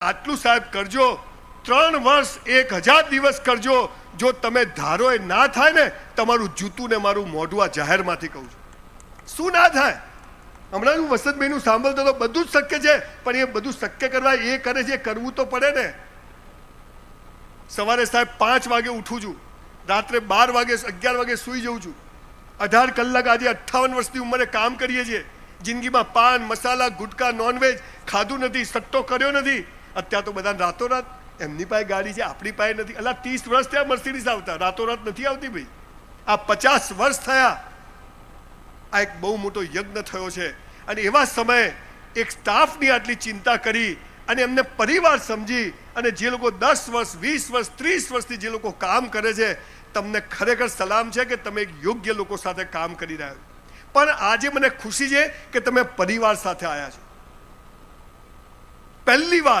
આટલું સાહેબ કરજો. ત્રણ વર્ષ એક હજાર દિવસ કરજો. જો તમે ધારો એ ના થાય ને, તમારું જૂતું ને મારું મોઢું આ જાહેરમાંથી કહું છું. શું ના થાય? હમણાં હું વસંતભાઈનું સાંભળતો તો બધું જ શક્ય છે, પણ એ બધું શક્ય કરવા એ કરે છે કરવું તો પડે ને. સવારે સાહેબ પાંચ વાગે ઉઠું છું. રાત્રે બાર વાગે, અગિયાર વાગે સૂઈ જઉં છું. અઢાર કલાક આજે અઠ્ઠાવન વર્ષની ઉંમરે કામ કરીએ છીએ. જિંદગીમાં પાન, મસાલા, ગુટકા, નોનવેજ, ખાધું નથી, સટ્ટો કર્યો નથી. અત્યારે તો બધા રાતોરાત એમની પાસે ગાડી છે, આપણી પાસે નથી. એટલે ત્રીસ વર્ષ થયા મર્સિડીઝ આવતા. રાતોરાત નથી આવતી ભાઈ. આ પચાસ વર્ષ થયા. આ એક બહુ મોટો યજ્ઞ થયો છે. અને એવા સમયે એક સ્ટાફની આટલી ચિંતા કરી અને એમને પરિવાર સમજી અને જે લોકો દસ વર્ષ, વીસ વર્ષ, ત્રીસ વર્ષથી જે લોકો કામ કરે છે, તમને ખરેખર સલામ છે કે તમે એક યોગ્ય લોકો સાથે કામ કરી રહ્યા પણ આજે મને ખુશી છે કે તમે પરિવાર સાથે આવ્યા છો. પહેલી વાર